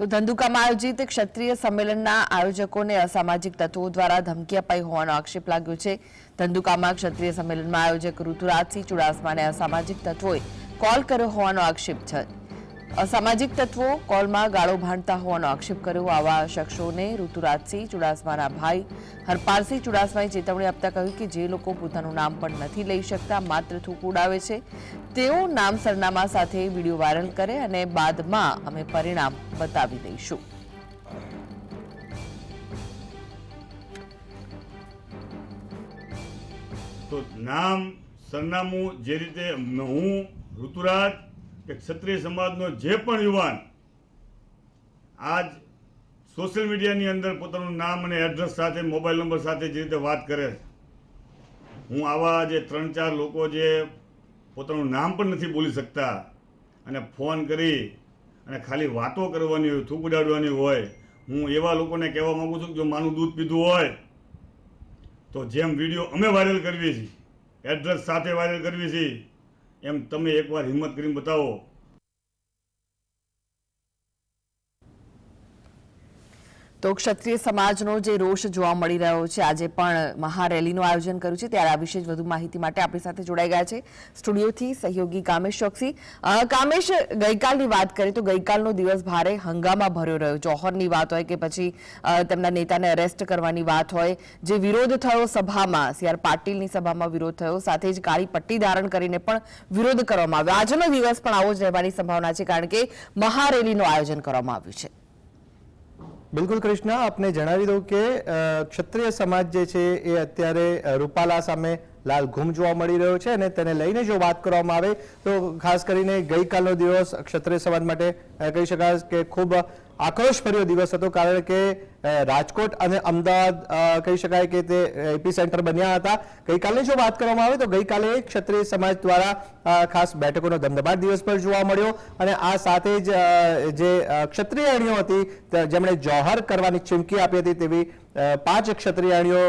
તો ધંધુકામાં આયોજિત ક્ષત્રિય સંમેલનના આયોજકોને અસામાજિક તત્વો દ્વારા ધમકી અપાઈ હોવાનો આક્ષેપ લાગ્યો છે. ધંધુકામાં ક્ષત્રિય સંમેલનમાં આયોજક ઋતુરાજસિંહ ચુડાસમાને અસામાજિક તત્વોએ કોલ કર્યો હોવાનો આક્ષેપ છે. અસામાજિક તત્વો કોલમાં ગાળો ભાંડતા હોવાનો આક્ષેપ કર્યો. આવા શખ્સોને ઋતુરાજસિંહ ચુડાસમાના ભાઈ હરપાલસિંહ ચુડાસમાએ ચેતવણી આપતા કહ્યું કે જે લોકો પોતાનું નામ પણ નથી લઈ શકતા, માત્ર થૂક ઉડાવે છે. તેઓ નામ સરનામા સાથે વીડિયો વાયરલ કરે અને બાદમાં અમે પરિણામ બતાવી દઈશું. તો નામ, સરનામું જે રીતે હું, ઋતુરાજ કે ક્ષત્રિય સમાજનો જે પણ યુવાન આજ સોશિયલ મીડિયાની અંદર પોતાનું નામ અને એડ્રેસ સાથે, મોબાઈલ નંબર સાથે જે રીતે વાત કરે હું આવા જે ત્રણ ચાર લોકો જે પોતાનું નામ પણ નથી બોલી શકતા અને ફોન કરી અને ખાલી વાતો કરવાની હોય, થૂક ઉડાડવાની હોય, હું એવા લોકોને કહેવા માગું છું કે જો માનું દૂધ પીધું હોય, તો જેમ વીડિયો અમે વાયરલ કરવી છીએ, એડ્રેસ સાથે વાયરલ કરવી છીએ, એમ તમે એકવાર હિંમત કરીને બતાવો તો ક્ષત્રિય સમાજનો જે રોષ જોવા મળી રહ્યો છે, આજે પણ મહારેલીનું આયોજન કર્યું છે. ત્યારે આ વિશે જ વધુ માહિતી માટે આપણી સાથે જોડાઈ ગયા છે. સ્ટુડિયોથી સહયોગી કામેશ ચોકસી. કામેશ, ગઈકાલની વાત કરીએ તો ગઈકાલનો દિવસ ભારે હંગામા ભર્યો રહ્યો. જોહરની વાત હોય કે પછી તેમના નેતાને અરેસ્ટ કરવાની વાત હોય, જે વિરોધ થયો સભામાં, સી આર પાટીલની સભામાં વિરોધ થયો, સાથે જ કાળી પટ્ટી ધારણ કરીને પણ વિરોધ કરવામાં આવ્યો. આજનો દિવસ પણ આવો જ રહેવાની સંભાવના છે, કારણ કે મહારેલીનું આયોજન કરવામાં આવ્યું છે. બિલકુલ કૃષ્ણ, આપને જણાવી દઉં કે ક્ષત્રિય સમાજ જે છે એ અત્યારે રૂપાલા સામે લાલ ઘૂમ જોવા મળી રહ્યો છે અને તેને લઈને જો વાત કરવામાં આવે, તો ખાસ કરીને ગઈકાલનો દિવસ ક્ષત્રિય સમાજ માટે કહી શકાય કે ખૂબ આક્રોશભર્યો દિવસ હતો, કારણ કે રાજકોટ અને અમદાવાદ કહી શકાય કે તે એપી સેન્ટર બન્યા હતા. ગઈકાલની જો વાત કરવામાં આવે તો ગઈકાલે ક્ષત્રિય સમાજ દ્વારા ખાસ બેઠકોનો ધમધમાટ દિવસ પર જોવા મળ્યો અને આ સાથે જ જે ક્ષત્રિયાણીઓ હતી જેમણે જોહર કરવાની ચીમકી આપી હતી તેવી પાંચ ક્ષત્રિયાણીઓ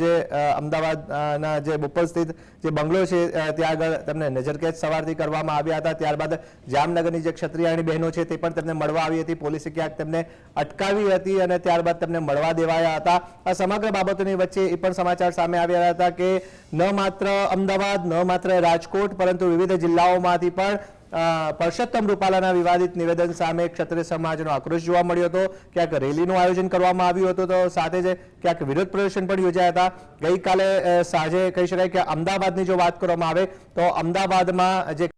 જે અમદાવાદના જે બોપલ સ્થિત જે બંગલો છે ત્યાં આગળ તેમને નજરકેદ સવારથી કરવામાં આવ્યા હતા. ત્યારબાદ જામનગરની જે ક્ષત્રિયાણી બહેનો છે તે પણ તેમને મળવા આવી હતી. પોલીસે ક્યાંક તેમને અટકાવી હતી અને ત્યારબાદ તેમને મળવા દેવાયા હતા. આ સમગ્ર બાબતોની વચ્ચે એ પણ સમાચાર સામે આવ્યા હતા કે ન માત્ર અમદાવાદ ન માત્ર રાજકોટ પરંતુ વિવિધ જિલ્લાઓમાંથી પણ અ, પરસોત્તમ રૂપાલાના વિવાદિત નિવેદન સામે ક્ષત્રિય સમાજનો આક્રોશ જોવા મળ્યો હતો. ક્યાંક રેલીનું આયોજન કરવામાં આવ્યું હતું તો સાથે જ ક્યાંક વિરોધ પ્રદર્શન પણ યોજાયા હતા. ગઈકાલે સાંજે કહી શકાય કે અમદાવાદની જો વાત કરવામાં આવે તો અમદાવાદમાં જે